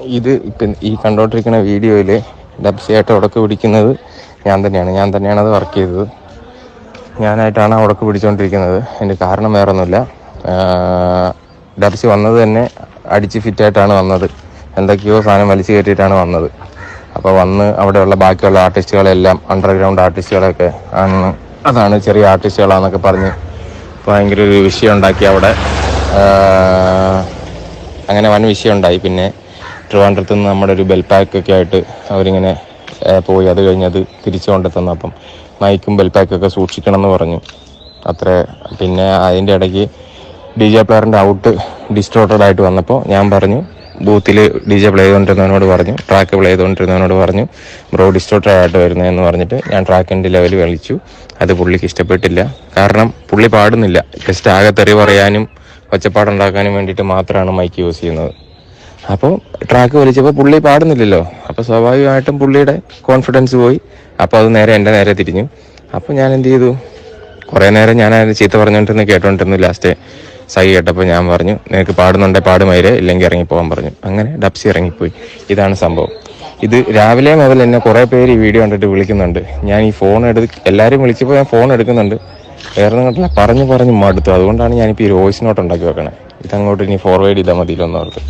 ഇത് ഇപ്പം ഈ കണ്ടോണ്ടിരിക്കുന്ന വീഡിയോയിൽ ഡബ്സിയായിട്ട് ഉടക്ക് പിടിക്കുന്നത് ഞാൻ തന്നെയാണ്. ഞാൻ തന്നെയാണ് അത് വർക്ക് ചെയ്തത്. ഞാനായിട്ടാണ് ഉടക്ക് പിടിച്ചുകൊണ്ടിരിക്കുന്നത് എന്റെ കാരണം വേറെ ഒന്നുമില്ല ഡബ്സി വന്നത് തന്നെ അടിച്ച് ഫിറ്റായിട്ടാണ് വന്നത്. എന്തൊക്കെയോ സാധനം വലിച്ചു കയറ്റിയിട്ടാണ് വന്നത്. അപ്പോൾ വന്ന് അവിടെയുള്ള ബാക്കിയുള്ള ആർട്ടിസ്റ്റുകളെല്ലാം അണ്ടർഗ്രൗണ്ട് ആർട്ടിസ്റ്റുകളൊക്കെ ആണ്. അതാണ് ചെറിയ ആർട്ടിസ്റ്റുകളാണെന്നൊക്കെ പറഞ്ഞ് ഭയങ്കര ഒരു വിഷയം ഉണ്ടാക്കി അവിടെ. അങ്ങനെ വൻ വിഷയം ഉണ്ടായി. പിന്നെ ട്രിവാൻഡ്രത്ത് നിന്ന് നമ്മുടെ ഒരു ബെൽ പാക്ക് ഒക്കെ ആയിട്ട് അവരിങ്ങനെ പോയി. അത് കഴിഞ്ഞ് അത് തിരിച്ചു കൊണ്ട് തന്നപ്പം മൈക്കും ബെൽ പാക്കൊക്കെ സൂക്ഷിക്കണം എന്ന് പറഞ്ഞു. അത്ര. പിന്നെ അതിന്റെ ഇടയ്ക്ക് ഡി ജെ പ്ലെയറിന്റെ ഔട്ട് ഡിസ്ട്രോട്ടഡ് ആയിട്ട് വന്നപ്പോൾ ഞാൻ പറഞ്ഞു ബൂത്തിൽ ഡി ജെ പ്ലേ ചെയ്തുകൊണ്ടിരുന്നവനോട് പറഞ്ഞു ട്രാക്ക് പ്ലേ ചെയ്തുകൊണ്ടിരുന്നവനോട് പറഞ്ഞു ബ്രോ ഡിസ്ട്രോട്ടഡ് ആയിട്ട് വരുന്നത് എന്ന് പറഞ്ഞിട്ട് ഞാൻ ട്രാക്കിന്റെ ലെവൽ കളിച്ചു അത് പുള്ളിക്ക് ഇഷ്ടപ്പെട്ടില്ല. കാരണം പുള്ളി പാടുന്നില്ല. ജസ്റ്റ് ആകെ തെറി പറയാനും ഒച്ചപ്പാടുണ്ടാക്കാനും വേണ്ടിയിട്ട് മാത്രമാണ് മൈക്ക് യൂസ് ചെയ്യുന്നത്. അപ്പോൾ ട്രാക്ക് വലിച്ചപ്പോൾ പുള്ളി പാടുന്നില്ലല്ലോ. അപ്പോൾ സ്വാഭാവികമായിട്ടും പുള്ളിയുടെ കോൺഫിഡൻസ് പോയി. അപ്പോൾ അത് നേരെ എന്റെ നേരെ തിരിഞ്ഞു. അപ്പോൾ ഞാൻ എന്ത് ചെയ്തു? കുറേ നേരം ഞാൻ അതിന് ചീത്ത പറഞ്ഞുകൊണ്ടിരുന്ന് കേട്ടോണ്ടിരുന്നു. ലാസ്റ്റ് സൈ കേട്ടപ്പോൾ ഞാൻ പറഞ്ഞു നിനക്ക് പാടുന്നുണ്ടേ പാടുമയിരെ ഇല്ലെങ്കിൽ ഇറങ്ങിപ്പോകാൻ പറഞ്ഞു. അങ്ങനെ ഡബ്സി ഇറങ്ങിപ്പോയി. ഇതാണ് സംഭവം. ഇത് രാവിലെ മുതൽ എന്നെ കുറേ പേര് ഈ വീഡിയോ കണ്ടിട്ട് വിളിക്കുന്നുണ്ട്. ഞാൻ ഈ ഫോൺ എടുത്ത് എല്ലാവരും വിളിച്ചപ്പോൾ ഞാൻ ഫോൺ എടുക്കുന്നുണ്ട്. വേറെ കണ്ടില്ല പറഞ്ഞു പറഞ്ഞു മടുത്തു. അതുകൊണ്ടാണ് ഞാനിപ്പോൾ ഈ വോയിസ് നോട്ട് ഉണ്ടാക്കി വെക്കണേ. ഇതങ്ങോട്ട് ഇനി ഫോർവേഡ് ചെയ്താൽ മതിയല്ലോ എന്നോർത്ത്